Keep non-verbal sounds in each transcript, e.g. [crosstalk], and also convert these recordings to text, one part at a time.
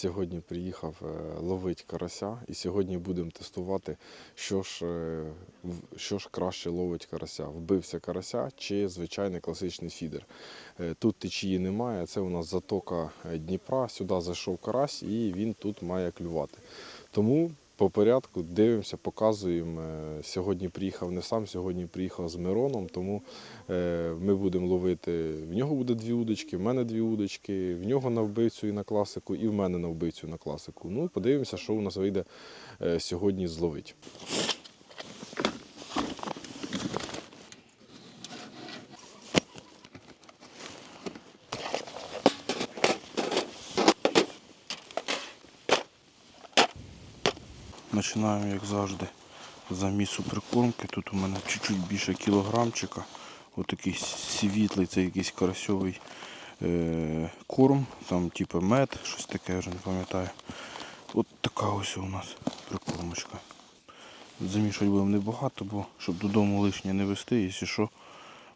Сьогодні приїхав е, ловити карася, і сьогодні будемо тестувати, що ж, е, що ж краще ловить карася. Вбився карася чи звичайний класичний фідер. Е, Тут течії немає, це у нас затока Дніпра. Сюди зайшов карась і він тут має клювати. Тому по порядку дивимося, показуємо. Е, Сьогодні приїхав не сам, сьогодні приїхав з Мироном, тому е, ми будемо ловити. В нього буде дві удочки, в мене дві удочки, в нього на вбивцю і на класику, і в мене на вбивцю і на класику. Ну, подивимося, що у нас вийде е, сьогодні зловити. Починаємо, як завжди, з замісу прикормки. Тут у мене чуть-чуть більше кілограмчика. Отакий світлий, це якийсь карасьовий е- корм, там типу мед, щось таке, я вже не пам'ятаю. От така ось у нас прикормочка. Замішувати будемо небагато, бо щоб додому лишнє не вести, якщо що,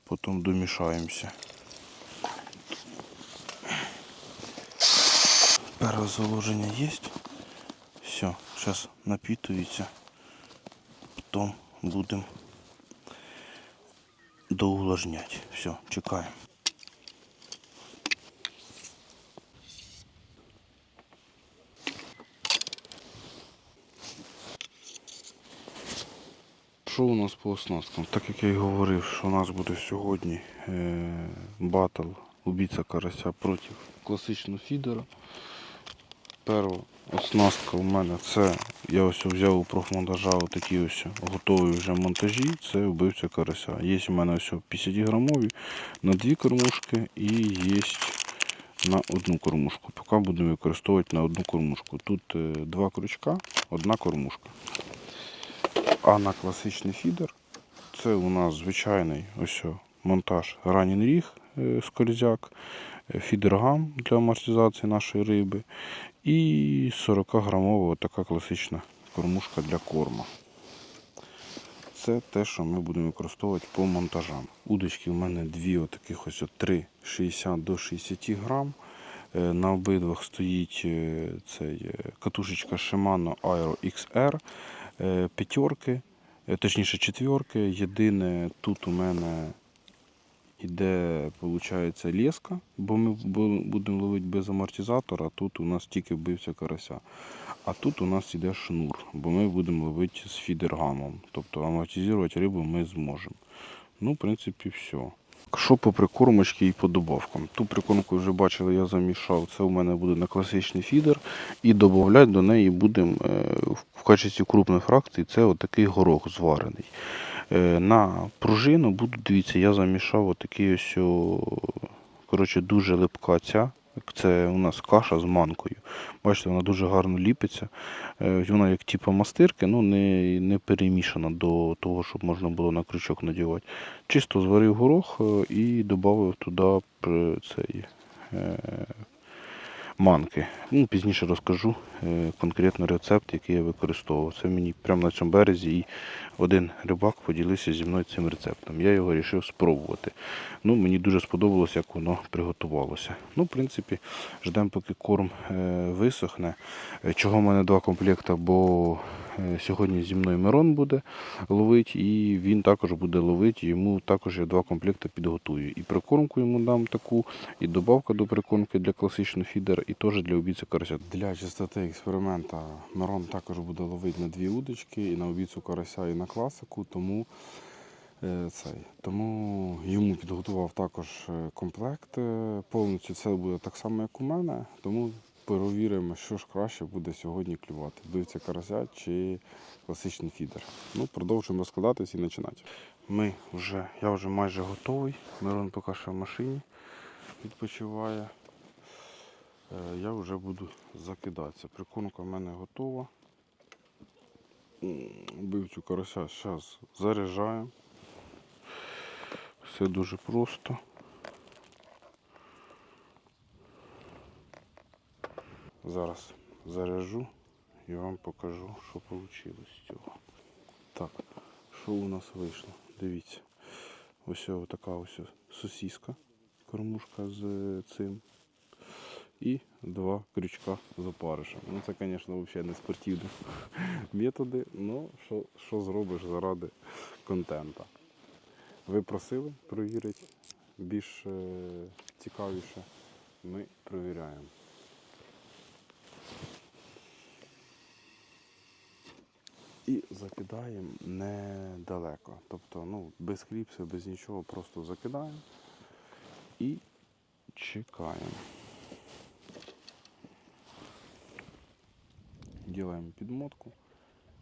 потім домішаємося. Перше заложення є. Все, зараз напітується. Потім будемо доувлажняти. Все, чекаємо. Що у нас по оснасткам? Так як я і говорив, що у нас буде сьогодні е, батл убійця карася проти класичного фідера. Перша оснастка у мене це я ось взяв у профмонтажа такі ось готові вже монтажі. Це вбивця карася. Є у мене ось 50 грамові на дві кормушки і є на одну кормушку. Поки будемо використовувати на одну кормушку. Тут е, два крючка, одна кормушка. А на класичний фідер це у нас звичайний ось монтаж ранін ріг е, скользяк, фідергам для амортизації нашої риби і 40-грамова така класична кормушка для корму. Це те, що ми будемо використовувати по монтажам. Удочки у мене дві отаких ось от 3 60 до 60 грам. Е, На обидвах стоїть е, цей е, катушечка Shimano Aero XR п'ятерки, точніше четверки. Єдине тут у мене іде, виходить, леска, бо ми будемо ловити без амортизатора, а тут у нас тільки вбився карася. А тут у нас іде шнур, бо ми будемо ловити з фідергамом. Тобто амортизувати рибу ми зможемо. Ну, в принципі, все. Що по прикормочці і по добавкам? Ту прикормку вже бачили, я замішав. Це у мене буде на класичний фідер. І додати до неї будемо е, в качестві крупної фракції це отакий горох зварений. Е, На пружину буду, дивіться, я замішав отакий ось, коротше, дуже липка ця. Це у нас каша з манкою. Бачите, вона дуже гарно ліпиться. Е, Вона як типу мастирки, ну не, не перемішана до того, щоб можна було на крючок надівати. Чисто зварив горох е, і додав туди цей, манки. Ну, пізніше розкажу е, конкретно рецепт, який я використовував. Це мені прямо на цьому березі і один рибак поділився зі мною цим рецептом. Я його вирішив спробувати. Ну, мені дуже сподобалось, як воно приготувалося. Ну, в принципі, ждемо, поки корм е, висохне. Е, Чого в мене два комплекти, бо сьогодні зі мною Мирон буде ловити, і він також буде ловити. Йому також я два комплекти підготую. І прикормку йому дам таку, і добавка до прикормки для класичного фідера, і теж для обіця карася. Для чистоти експеримента Мирон також буде ловити на дві удочки, і на обіцю карася, і на класику, тому, е, цей, тому йому підготував також е, комплект. е, Повністю це буде так само, як у мене. Тому перевіримо, що ж краще буде сьогодні клювати. Бивця карася чи класичний фідер. Ну, продовжуємо розкладатись і починати. Ми вже, я вже майже готовий. Мирон поки що в машині відпочиває. Е, Я вже буду закидатися. Прикормка в мене готова. Бивцю карася зараз заряджаємо. Все дуже просто. Зараз заряжу і вам покажу, що вийшло з цього. Так, що у нас вийшло? Дивіться. Ось така ось сосіска, кормушка з цим. і два крючка з. Ну це, звісно, взагалі не спортивні [laughs] методи, але що, що зробиш заради контента. Ви просили перевірити більш е, цікавіше. Ми перевіряємо. І закидаємо недалеко. Тобто, ну, без хлібця, без нічого, просто закидаємо і чекаємо. Ділаємо підмотку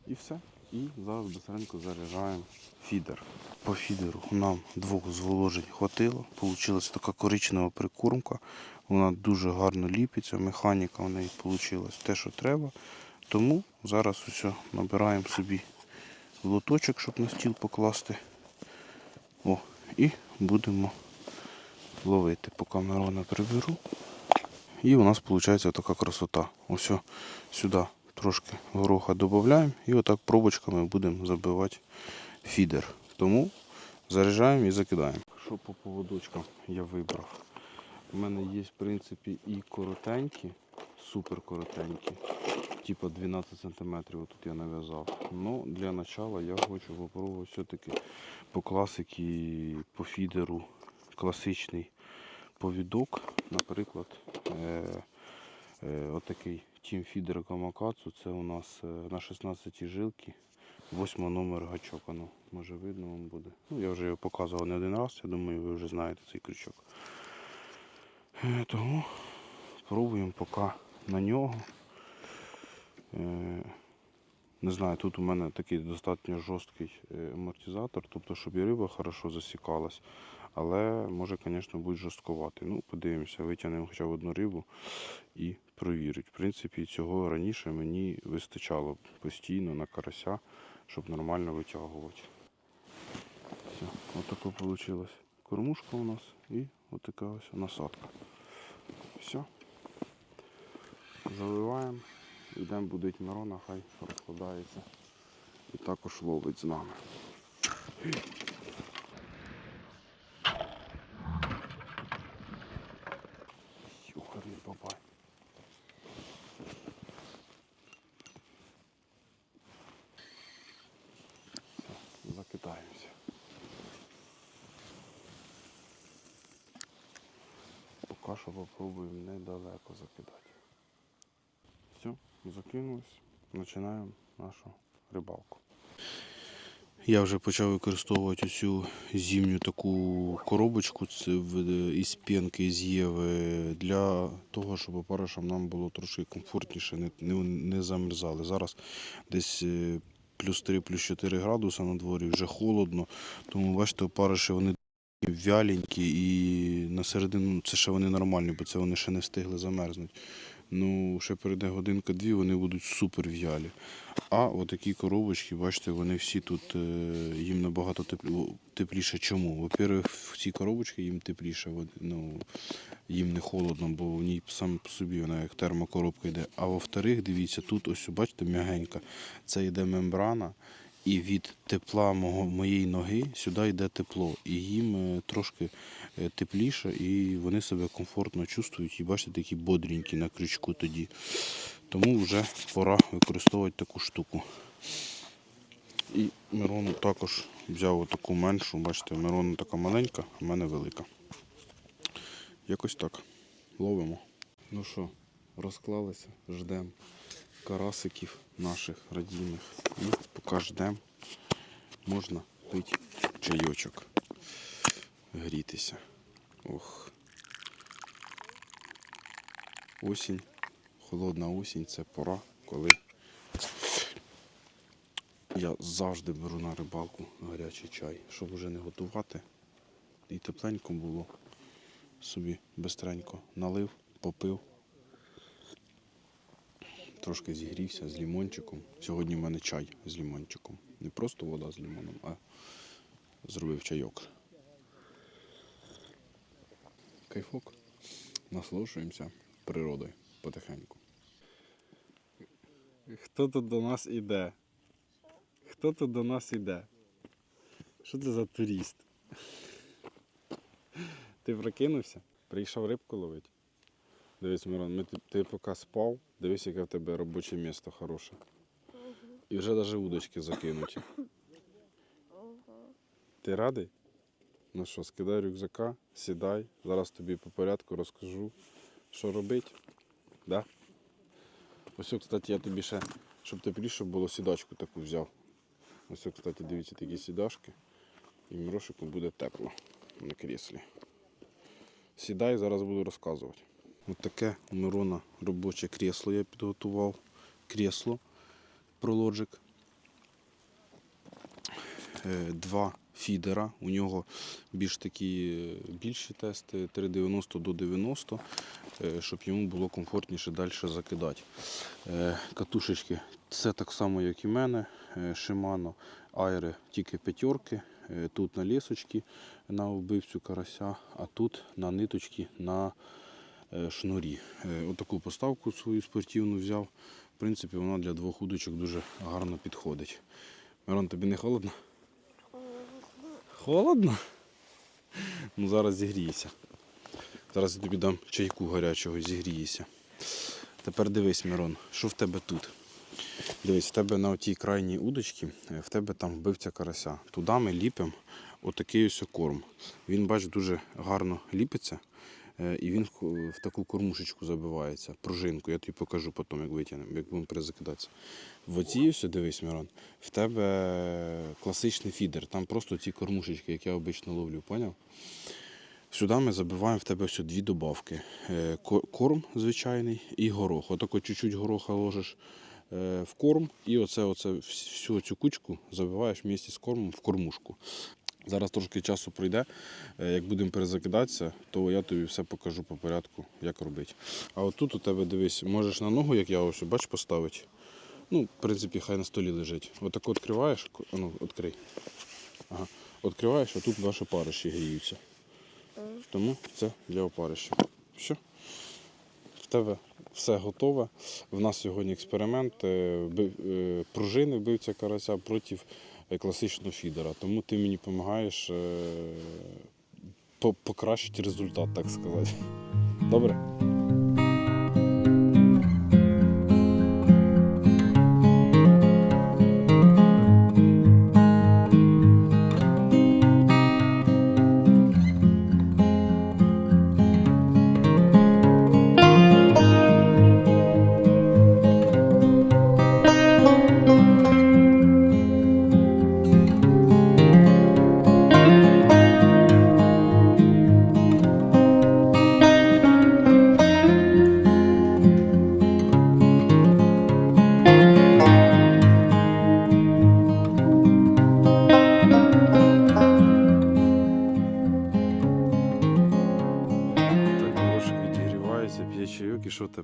і все. І зараз быстренько заряджаємо фідер. По фідеру нам двох зволожень хватило. Получилась така коричнева прикормка. Вона дуже гарно ліпиться, механіка в неї вийшла те, що треба. Тому зараз усе набираємо собі лоточок, щоб на стіл покласти. О, і будемо ловити. Поки Мирона приберу. І у нас виходить така красота. Ось сюди трошки гороха додаємо і отак пробочками будемо забивати фідер. Тому заряджаємо і закидаємо. Що по поводочкам я вибрав? У мене є, в принципі, і коротенькі, супер коротенькі, типа 12 см отут я нав'язав. Ну, для начала я хочу попробувати все-таки по класиці, по фідеру класичний повідок. Наприклад, е, е, отакий Team Feeder Камакацу. Це у нас е, на 16 жилки. 8 номер гачок. Ану, може видно вам буде. Ну, я вже його показував не один раз, я думаю, ви вже знаєте цей крючок. Е, Тому пробуємо поки на нього. Не знаю, тут у мене такий достатньо жорсткий е, амортизатор, тобто, щоб і риба хорошо засікалась. Але може, звісно, бути жорсткувати. Ну, подивимося, витягнемо хоча б одну рибу і провірить. В принципі, цього раніше мені вистачало постійно на карася, щоб нормально витягувати. Все, отако вийшло. Кормушка у нас і отака ось насадка. Все. Заливаємо. Йдемо будить Мирона, хай розкладається. І також ловить з нами. Юхарний бабай. Все, закидаємося. Поки що попробуємо недалеко закидати. Все, закинулись. Починаємо нашу рибалку. Я вже почав використовувати цю зимню таку коробочку із пінки з Єви для того, щоб опаришам нам було трошки комфортніше, не, не, не замерзали. Зараз десь е, плюс 3, плюс 4 градуси на дворі, вже холодно. Тому бачите, опариші вони вяленькі і на середину це ще вони нормальні, бо це вони ще не встигли замерзнути. Ну, ще перейде годинка-дві, вони будуть супер в'ялі. А отакі коробочки, бачите, вони всі тут, е, їм набагато тепліше. Чому? Во-первых, в коробочки їм тепліше, ну, їм не холодно, бо в ній сам по собі вона як термокоробка йде. А во-вторых, дивіться, тут ось, бачите, м'ягенька. Це йде мембрана, і від тепла мого, моєї ноги сюди йде тепло. І їм е, трошки тепліше, і вони себе комфортно чувствують. І бачите, такі бодренькі на крючку тоді. Тому вже пора використовувати таку штуку. І Мирону також взяв таку меншу. Бачите, Мирона така маленька, а в мене велика. Якось так. Ловимо. Ну що, розклалися, ждемо карасиків наших радійних. І поки ждемо, можна пити чайочок, грітися. Ох. Осінь, холодна осінь це пора, коли я завжди беру на рибалку гарячий чай, щоб вже не готувати. І тепленько було. Собі бистренько налив, попив. Трошки зігрівся з лімончиком. Сьогодні в мене чай з лімончиком. Не просто вода з лимоном, а зробив чайок. Кайфок. Наслушуємося природою потихеньку. Хто тут до нас іде? Хто тут до нас іде? Що це за турист? Ти прокинувся? Прийшов рибку ловити? Дивись, Мирон, ми, ти, ти поки спав, дивись, яке в тебе робоче місце хороше. І вже навіть удочки закинуті. Ти радий? Ну що, скидай рюкзака, сідай. Зараз тобі по порядку розкажу, що робити. Да? Ось, кстати, я тобі ще, щоб тепліше було, сідачку таку взяв. Ось, кстати, дивіться такі сідашки. І Мирошику буде тепло на кріслі. Сідай, зараз буду розказувати. Ось таке у Мирона робоче крісло я підготував. Крісло ProLogic. Е, Два фідера. У нього більш такі е, більші тести 390 до 90, е, щоб йому було комфортніше далі закидати. Е, Катушечки це так само, як і мене. Shimano Айри тільки п'ятерки. Тут на лісочки на вбивцю карася, а тут на ниточки на шнурі. Отаку поставку свою спортивну взяв. В принципі, вона для двох удочок дуже гарно підходить. Мирон, тобі не холодно? Холодно? Ну зараз зігрієшся. Зараз я тобі дам чайку гарячого, зігрієшся. Тепер дивись, Мирон, що в тебе тут? Дивись, в тебе на тій крайній удочці, е, в тебе там вбивця карася. Туди ми ліпимо отакий ось корм. Він, бач, дуже гарно ліпиться. Е, І він в- в таку кормушечку забивається, пружинку. Я тобі покажу потім, як витягнемо, як будемо перезакидатися. В оцій ось, дивись, Мирон, в тебе класичний фідер. Там просто ці кормушечки, як я обично ловлю, поняв? Сюди ми забиваємо в тебе все дві добавки. Е, Корм звичайний і горох. Отако чуть-чуть гороха ложиш е, в корм і оце, оце всю цю кучку забиваєш вместе з кормом в кормушку. Зараз трошки часу пройде. Е, Як будемо перезакидатися, то я тобі все покажу по порядку, як робити. А отут у тебе дивись, можеш на ногу, як я ось бач, поставити. Ну, в принципі, хай на столі лежить. Отако відкриваєш, ну, відкрий. Ага. Відкриваєш, а тут ваші париші гріються. Тому це для опарища. Все. В тебе все готове. В нас сьогодні експеримент е, е, пружини вбивця карася проти класичного фідера. Тому ти мені допомагаєш покращити результат, так сказати. Добре?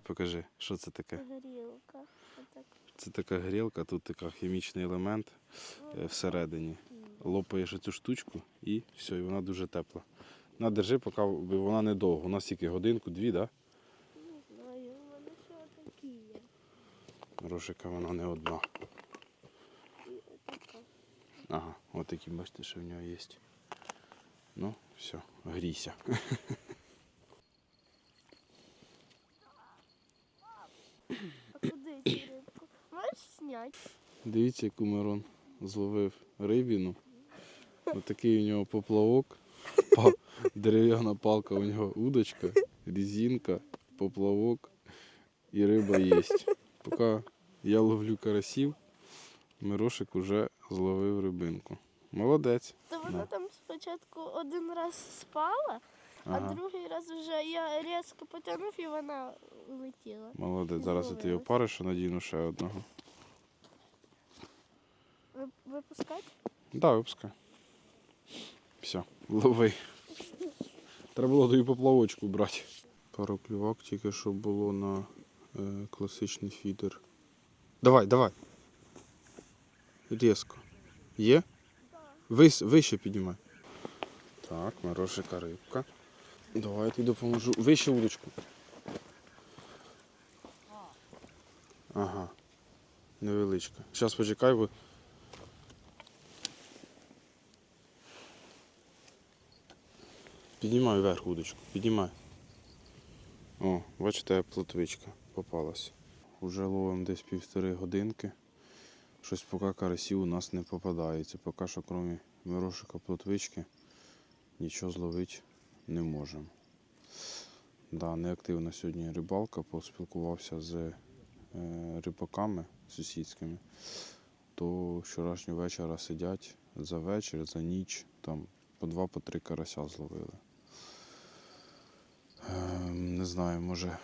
Покажи, що це таке? Горілка. Це така грілка, тут така хімічний елемент е, всередині. Лопаєш цю штучку і все, і вона дуже тепла. На, держи, поки вона недовго. У нас тільки годинку-дві, да? Не знаю, мене ще такі є. Грошика вона не одна. І отака. Ага, от такі, бачите, що в нього є. Ну, все, грійся. А куди цю рибку? Можеш зняти? Дивіться, яку Мирон зловив рибіну. Отакий у нього поплавок, дерев'яна палка у нього удочка, резинка, поплавок і риба є. Поки я ловлю карасів, Мирошик уже зловив рибинку. Молодець. То вона Да. там спочатку один раз спала, Ага. а другий раз вже я різко потягнув і вона улетіла. Молодець. Зараз ти Зловилась. опариш, а надіну ще одного. Ви- Випускати? Да, випускай. Все, лови. Треба було тобі поплавочку брати. Пару клювак тільки що було на е, класичний фідер. Давай, давай. Різко. Є? Вис, вище піднімай. Так, мирошика рибка. Давай я тобі допоможу. Вище удочку. Ага. Невеличка. Зараз почекай, бо Піднімай вверх удочку, піднімай. О, бачите, плотвичка попалась. Уже ловимо десь півтори годинки. Щось поки карасів у нас не попадається. Поки що, крім мирошика плотвички, нічого зловити не можемо. Да, неактивна сьогодні рибалка, поспілкувався з е, рибаками сусідськими, то вчорашнього вечора сидять за вечір, за ніч, там по два, по три карася зловили. Е, не знаю, може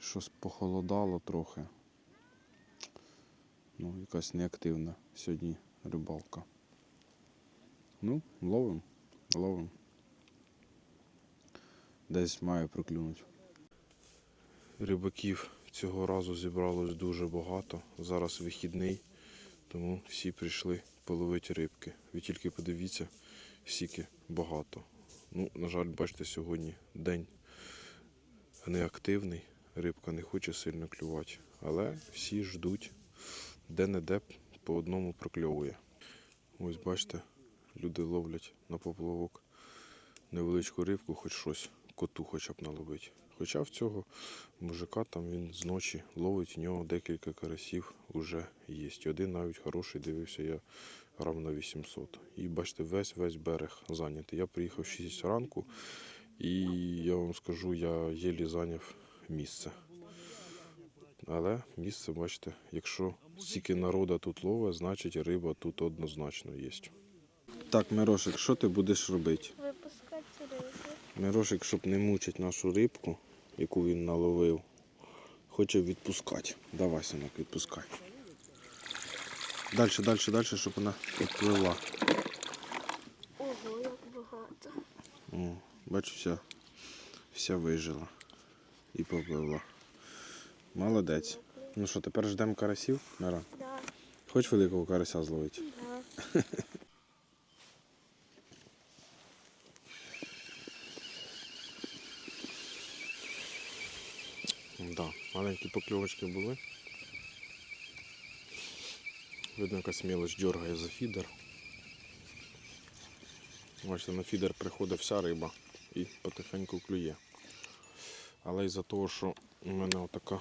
щось похолодало трохи. Ну, якась неактивна сьогодні рибалка. Ну, ловимо, ловимо. Десь має проклюнути. Рибаків цього разу зібралось дуже багато. Зараз вихідний, тому всі прийшли половити рибки. Ви тільки подивіться, скільки багато. Ну, на жаль, бачите, сьогодні день неактивний, рибка не хоче сильно клювати, але всі ждуть, де-не-де по одному прокльовує. Ось бачите, люди ловлять на поплавок невеличку рибку, хоч щось, коту хоча б наловити. Хоча в цього мужика там він зночі ловить, у нього декілька карасів вже є. Один навіть хороший, дивився я грам 800. І бачите, весь весь берег зайнятий. Я приїхав 6 ранку і я вам скажу, я єлі зайняв місце. Але місце, бачите, якщо стільки народу тут ловить, значить риба тут однозначно є. Так, Мирошик, що ти будеш робити? Випускати рибу. Мирошик, щоб не мучить нашу рибку, яку він наловив, хоче відпускати. Давай, синок, відпускай. Далі, далі, далі, щоб вона відпливла. Ого, як багато. О, бачу, вся, вся вижила і попливла. Молодець. Ну що, тепер ждемо карасів, Мира? Да, Хоч великого карася зловити? да. Да, маленькі покльовочки були. Видно, якась мелоч дергає за фідер. Бачите, на фідер приходить вся риба і потихеньку клює. Але із-за того, що у мене отака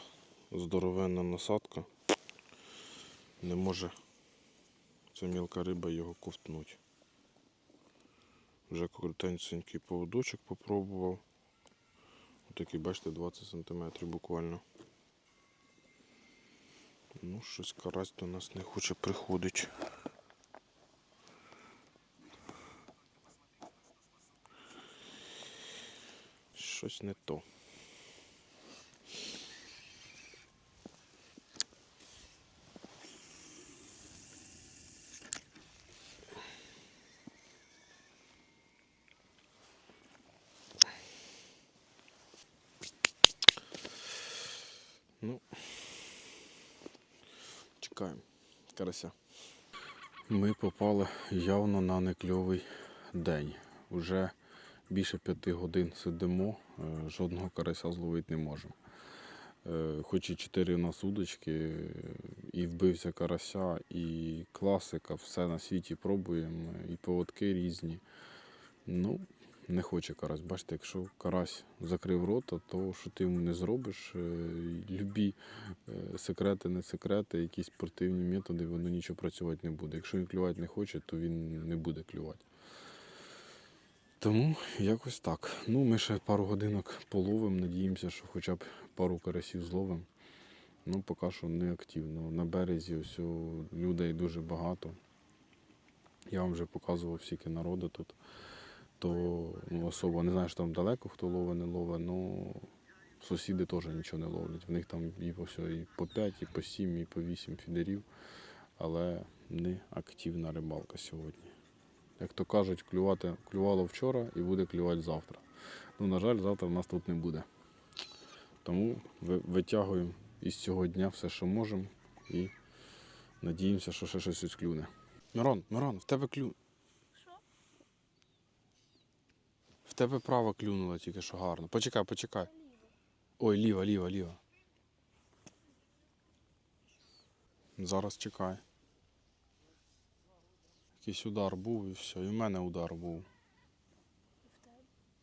здоровенна насадка, не може ця мілка риба його ковтнути. Вже крутенький поводочок попробував. Отакий, бачите, 20 см буквально. Ну, щось карась до нас не хоче приходить. Щось не то. Ну, чекаємо карася. Ми попали явно на некльовий день. Уже більше п'яти годин сидимо, е, жодного карася зловити не можемо. Е, Хоч і чотири нас удочки, е, і вбився карася, і класика, все на світі пробуємо, і поводки різні. Ну, не хоче карась. Бачите, якщо карась закрив рота, то що ти йому не зробиш, е, любі е, секрети, не секрети, якісь спортивні методи, воно нічого працювати не буде. Якщо він клювати не хоче, то він не буде клювати. Тому якось так. Ну, ми ще пару годинок половимо, надіємося, що хоча б пару карасів зловимо. Ну, поки що не активно. На березі ось людей дуже багато. Я вам вже показував скільки народу тут. То ну, особо не знаю, що там далеко хто ловить, не ловить, ну сусіди теж нічого не ловлять. В них там і по, все, і по 5, і по 7, і по 8 фідерів, але не активна рибалка сьогодні. Як то кажуть, клювати, клювало вчора і буде клювати завтра. Ну, на жаль, завтра в нас тут не буде. Тому витягуємо із цього дня все, що можемо, і надіємося, що ще щось клюне. Мирон, Мирон, в тебе клю. Що? В тебе право клюнуло тільки що гарно. Почекай, почекай. Ой, ліва, ліва, ліва. Зараз чекай. Якийсь удар був і все. І в мене удар був.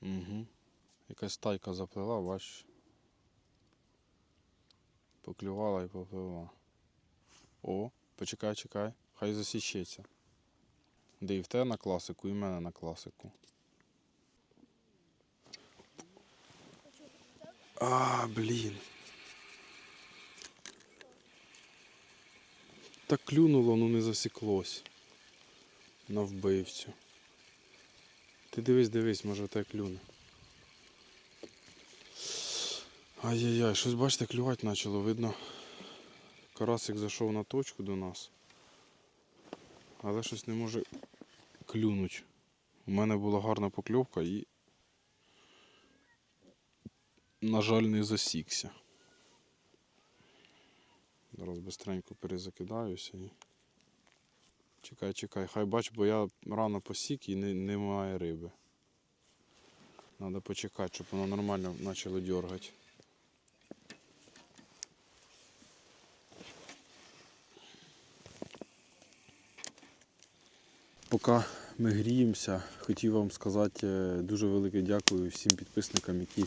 Угу. Якась тайка заплила, бачиш. Поклювала і попливла. О, почекай, чекай, хай засічеться. Де і в тебе на класику, і в мене на класику. А, блін. Так клюнуло, ну не засіклось. На вбивцю. Ти дивись, дивись, може тебе клюне. Ай-яй-яй, щось бачите, клювати почало, видно. Карасик зайшов на точку до нас. Але щось не може клюнуть. У мене була гарна покльовка і, на жаль, не засікся. Зараз бистренько перезакидаюся і. Чекай, чекай, хай бач, бо я рано посік і не, немає риби. Треба почекати, щоб воно нормально почало дергати. Поки ми гріємося, хотів вам сказати е, дуже велике дякую всім підписникам, які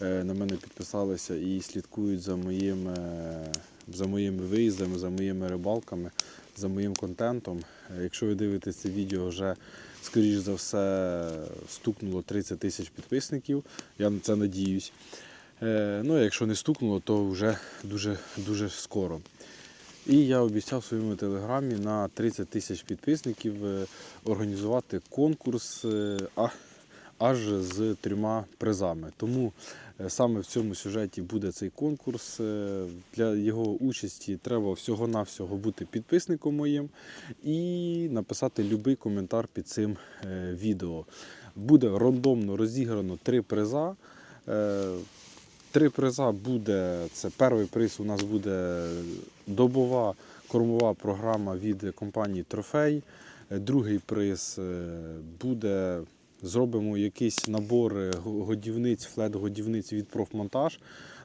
на мене підписалися і слідкують за моїм, е, за моїми виїздами, за моїми рибалками, за моїм контентом. Е, Якщо ви дивитесь це відео, вже скоріш за все стукнуло 30 тисяч підписників. Я на це надіюсь. Е, Ну, якщо не стукнуло, то вже дуже, дуже скоро. І я обіцяв в своєму телеграмі на 30 тисяч підписників е, організувати конкурс е, а- аж з трьома призами. Тому е, саме в цьому сюжеті буде цей конкурс. Е, Для його участі треба всього-навсього бути підписником моїм і написати будь-який коментар під цим е, відео. Буде рандомно розіграно три приза. Три приза буде. Це перший приз у нас буде добова кормова програма від компанії Трофей. Другий приз буде. Зробимо якийсь набор годівниць, флет-годівниць від профмонтаж.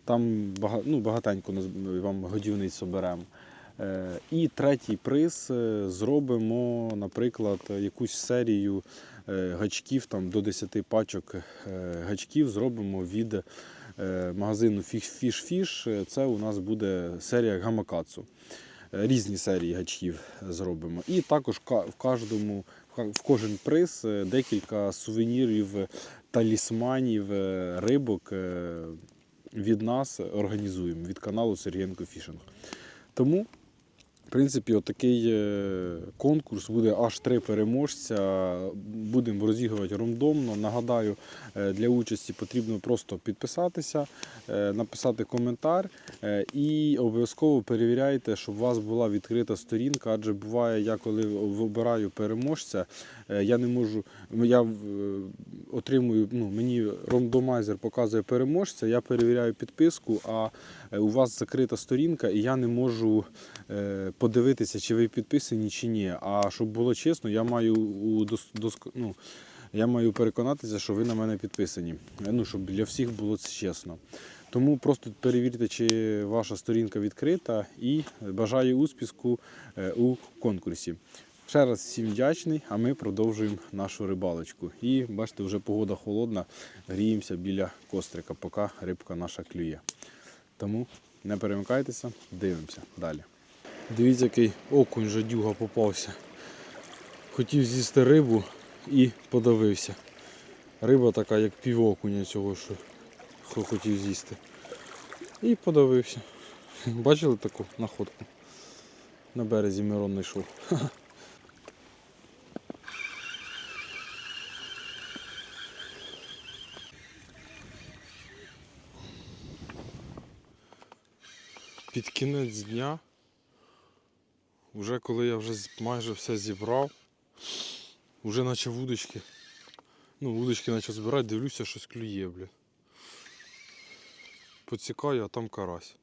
Там ну, багатенько вам годівниць оберемо. Е, І третій приз е, зробимо, наприклад, якусь серію е, гачків там, до 10 пачок гачків зробимо від магазину Fish Fish Fish. Це у нас буде серія гамакацу. Різні серії гачків зробимо. І також в кожному в кожен приз е, декілька сувенірів, е, талісманів, е, рибок від нас організуємо від каналу Сергієнко Фішинг. Тому, в принципі, отакий е, конкурс буде аж три переможця. Будемо розігрувати рандомно. Нагадаю, е, для участі потрібно просто підписатися, е, написати коментар і обов'язково перевіряйте, щоб у вас була відкрита сторінка. Адже буває, я коли вибираю переможця, я не можу. Я отримую, ну, мені рандомайзер показує переможця, я перевіряю підписку, а е, у вас закрита сторінка, і я не можу е, подивитися, чи ви підписані, чи ні. А щоб було чесно, я маю у ну, я маю переконатися, що ви на мене підписані. Е, Ну, щоб для всіх було це чесно. Тому просто перевірте, чи ваша сторінка відкрита, і бажаю успіху у конкурсі. Ще раз всім вдячний, а ми продовжуємо нашу рибалочку. І бачите, вже погода холодна, гріємося біля кострика, поки рибка наша клює. Тому не перемикайтеся, дивимося далі. Дивіться, який окунь жадюга попався. Хотів з'їсти рибу і подавився. Риба така, як півокуня цього, що хотів з'їсти. І подавився. Бачили таку находку? На березі Мирон знайшов. [laughs] Під кінець дня, вже коли я вже майже все зібрав, вже наче вудочки. Ну, вудочки почав збирати, дивлюся, щось клює, блін. Поцікаю, а там карась.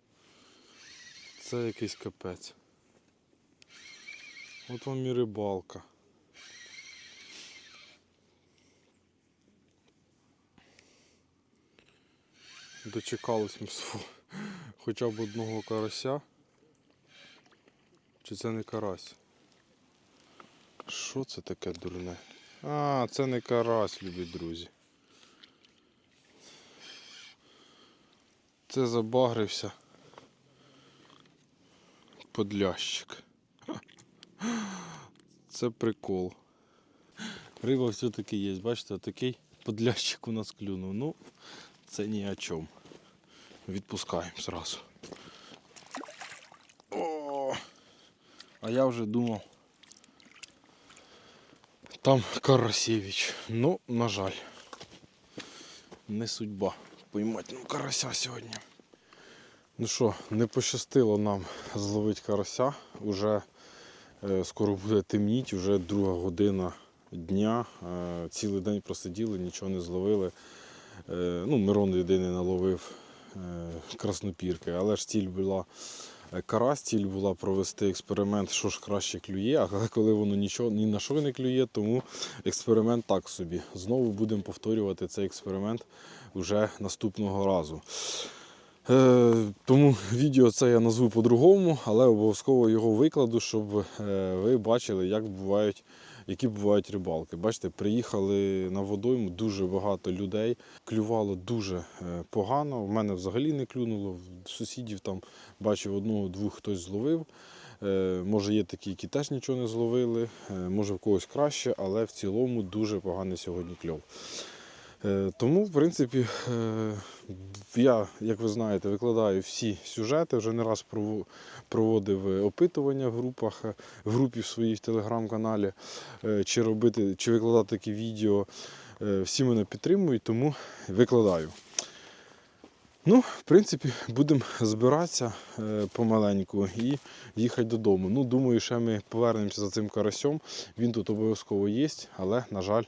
Це якийсь капець. От вам і рибалка. Дочекались ми свого хоча б одного карася. Чи це не карась? Що це таке дурне? А, це не карась, любі друзі. Це забагрився. Подлящик. Це прикол. Риба все-таки є, бачите, такий подлящик у нас клюнув. Ну, це ні о чому. Відпускаємо зразу. О, а я вже думав. Там Карасєвич. Ну, на жаль. Не судьба поймати ну, карася сьогодні. Ну що, не пощастило нам зловити карася. Уже е, скоро буде темніть, вже друга година дня. Е, цілий день просиділи, нічого не зловили. Е, ну, Мирон єдиний наловив краснопірки, але ж ціль була е, карась, ціль була провести експеримент, що ж краще клює, а [laughs] коли воно нічого ні на що не клює, тому експеримент так собі. Знову будемо повторювати цей експеримент вже наступного разу. Е, тому відео це я назву по-другому, але обов'язково його викладу, щоб е, ви бачили, як бувають, які бувають рибалки. Бачите, приїхали на водойму дуже багато людей. Клювало дуже е, погано. В мене взагалі не клюнуло. Сусідів там бачив одного-двох хтось зловив. Е, Може є такі, які теж нічого не зловили, е, може в когось краще, але в цілому дуже поганий сьогодні кльов. Е, Тому, в принципі, е, я, як ви знаєте, викладаю всі сюжети. Вже не раз проводив е, опитування в групах, в групі в своїй в телеграм-каналі, чи робити, чи викладати такі відео. Всі мене підтримують, тому викладаю. Ну, в принципі, будемо збиратися е, помаленьку і їхати додому. Ну, думаю, ще ми повернемося за цим карасьом. Він тут обов'язково є, але, на жаль,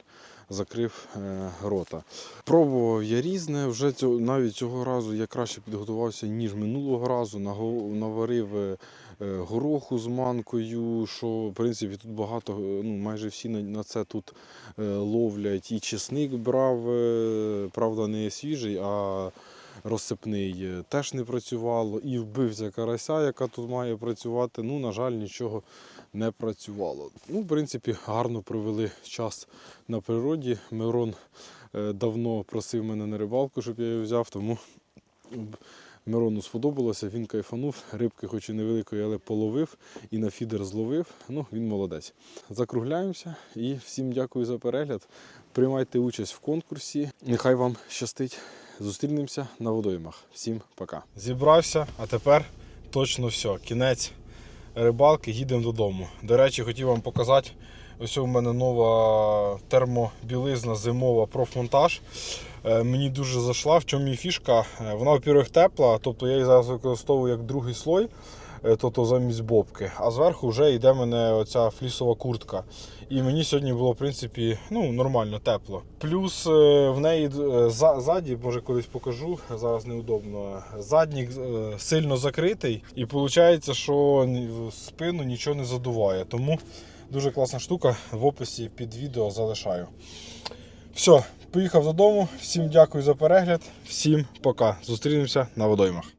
закрив е, рота. Пробував я різне, вже цього, навіть цього разу я краще підготувався, ніж минулого разу. Наварив е, гороху з манкою, що в принципі тут багато, ну майже всі на, це тут ловлять. І чесник брав, правда, не свіжий, а розсипний е, теж не працювало. І вбивця карася, яка тут має працювати. Ну, на жаль, нічого не працювало. Ну, в принципі, гарно провели час на природі. Мирон е, давно просив мене на рибалку, щоб я її взяв, тому Мирону сподобалося, він кайфанув, рибки, хоч і невеликої, але половив і на фідер зловив. Ну, він молодець. Закругляємося і всім дякую за перегляд. Приймайте участь в конкурсі. Нехай вам щастить. Зустрінемося на водоймах. Всім пока. Зібрався, а тепер точно все. Кінець рибалки, їдемо додому. До речі, хотів вам показати. Ось у мене нова термобілизна зимова профмонтаж. Е, Мені дуже зайшла. В чому її фішка? Е, Вона, во-первых, тепла, тобто я її зараз використовую як другий слой, е, тобто замість бобки. А зверху вже йде мене оця флісова куртка. І мені сьогодні було в принципі ну, нормально, тепло. Плюс е, в неї е, ззаді, може колись покажу, зараз неудобно. Заднік е, сильно закритий, і виходить, що спину нічого не задуває. Тому дуже класна штука. В описі під відео залишаю. Все, поїхав додому. Всім дякую за перегляд. Всім пока. Зустрінемося на водоймах.